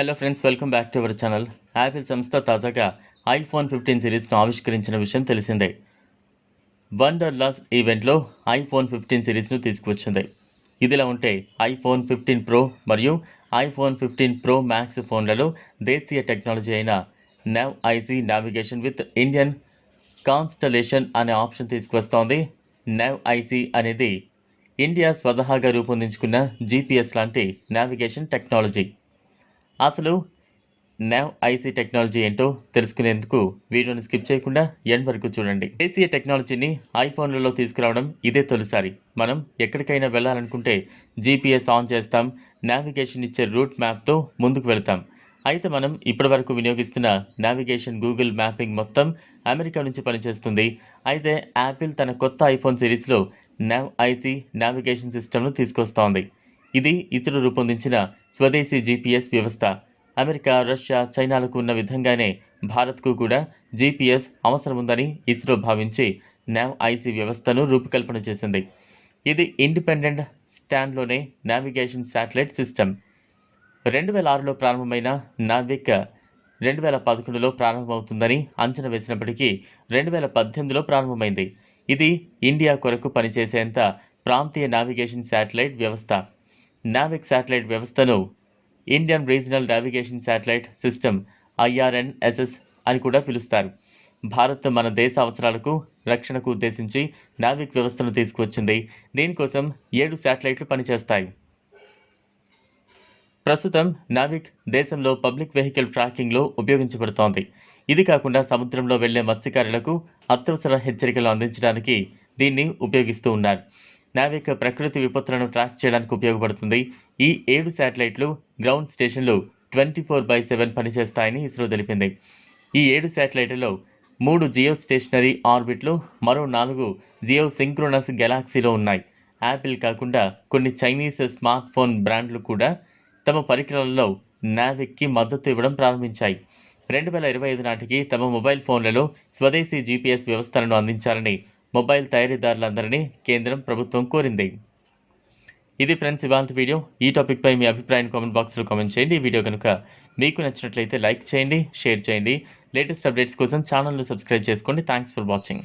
Hello friends welcome back to our channel Apple సంస్థ తాజాగా iPhone fifteen సిరీస్ను ఆవిష్కరించిన విషయం తెలిసిందే. వండర్ లాస్ ఈవెంట్లో ఐఫోన్ ఫిఫ్టీన్ సిరీస్ను తీసుకువచ్చింది. ఇదిలా ఉంటే ఐఫోన్ ఫిఫ్టీన్ ప్రో మరియు ఐఫోన్ ఫిఫ్టీన్ ప్రో మ్యాక్స్ ఫోన్లలో దేశీయ టెక్నాలజీ అయిన NavIC navigation with Indian constellation అనే ఆప్షన్ తీసుకువస్తోంది. నెవ్ ఐసీ అనేది ఇండియా స్వతహాగా రూపొందించుకున్న జీపీఎస్ లాంటి నావిగేషన్ టెక్నాలజీ అసలు నావ్ ఐసీ టెక్నాలజీ ఏంటో తెలుసుకునేందుకు వీడియోని స్కిప్ చేయకుండా ఎండ్ వరకు చూడండి. ఏసీ టెక్నాలజీని ఐఫోన్లలో తీసుకురావడం ఇదే తొలిసారి. మనం ఎక్కడికైనా వెళ్ళాలనుకుంటే జీపీఎస్ ఆన్ చేస్తాం నావిగేషన్ ఇచ్చే రూట్ మ్యాప్తో ముందుకు వెళ్తాం. అయితే మనం ఇప్పటివరకు వినియోగిస్తున్న నావిగేషన్ గూగుల్ మ్యాపింగ్ మొత్తం అమెరికా నుంచి పనిచేస్తుంది. అయితే యాపిల్ తన కొత్త ఐఫోన్ సిరీస్లో నావ్ ఐసీ నావిగేషన్ సిస్టమ్ను తీసుకొస్తోంది. ఇది ఇతరులు రూపొందించిన స్వదేశీ జీపీఎస్ వ్యవస్థ. అమెరికా రష్యా చైనాలకు ఉన్న విధంగానే భారత్కు కూడా జీపీఎస్ అవసరముందని ఇస్రో భావించి నావ్ ఐసీ వ్యవస్థను రూపకల్పన చేసింది. ఇది ఇండిపెండెంట్ స్టాండ్లోనే నావిగేషన్ శాటిలైట్ సిస్టమ్. రెండు వేల ఆరులో ప్రారంభమైన నావిక్ రెండు వేల పదకొండులో ప్రారంభమవుతుందని అంచనా వేసినప్పటికీ రెండు వేల పద్దెనిమిదిలో ప్రారంభమైంది. ఇది ఇండియా కొరకు పనిచేసేంత ప్రాంతీయ నావిగేషన్ శాటిలైట్ వ్యవస్థ. నావిక్ శాటిలైట్ వ్యవస్థను Indian regional navigation satellite system IRNSS అని కూడా పిలుస్తారు. భారత్ మన దేశ అవసరాలకు రక్షణకు ఉద్దేశించి నావిక్ వ్యవస్థను తీసుకువచ్చింది. దీనికోసం ఏడు శాటిలైట్లు పనిచేస్తాయి. ప్రస్తుతం నావిక్ దేశంలో పబ్లిక్ వెహికల్ ట్రాకింగ్లో ఉపయోగించబడుతోంది. ఇది కాకుండా సముద్రంలో వెళ్ళే మత్స్యకారులకు అత్యవసర హెచ్చరికలు అందించడానికి దీన్ని ఉపయోగిస్తూ ఉన్నారు. నావిక ప్రకృతి విపత్తులను ట్రాక్ చేయడానికి ఉపయోగపడుతుంది. ఈ ఏడు శాటిలైట్లు గ్రౌండ్ స్టేషన్లు ట్వంటీ ఫోర్ బై సెవెన్ పనిచేస్తాయని ఇస్రో తెలిపింది. ఈ ఏడు శాటిలైట్లలో మూడు జియో స్టేషనరీ ఆర్బిట్లు మరో నాలుగు జియో సింక్రోనస్ గెలాక్సీలో ఉన్నాయి. యాపిల్ కాకుండా కొన్ని చైనీస్ స్మార్ట్ ఫోన్ బ్రాండ్లు కూడా తమ పరికరాలలో నావిక్కి మద్దతు ఇవ్వడం ప్రారంభించాయి. రెండు వేల ఇరవై ఐదు నాటికి తమ మొబైల్ ఫోన్లలో స్వదేశీ జీపీఎస్ వ్యవస్థలను అందించాలని మొబైల్ తయారీదారులందరినీ కేంద్రం ప్రభుత్వం కోరింది. ఇది ఫ్రెండ్స్ ఇవాళ వీడియో. ఈ టాపిక్పై మీ అభిప్రాయాన్ని కామెంట్ బాక్స్లో కామెంట్ చేయండి. ఈ వీడియో కనుక మీకు నచ్చినట్లయితే లైక్ చేయండి షేర్ చేయండి. లేటెస్ట్ అప్డేట్స్ కోసం ఛానల్ను సబ్స్క్రైబ్ చేసుకోండి. Thanks for watching.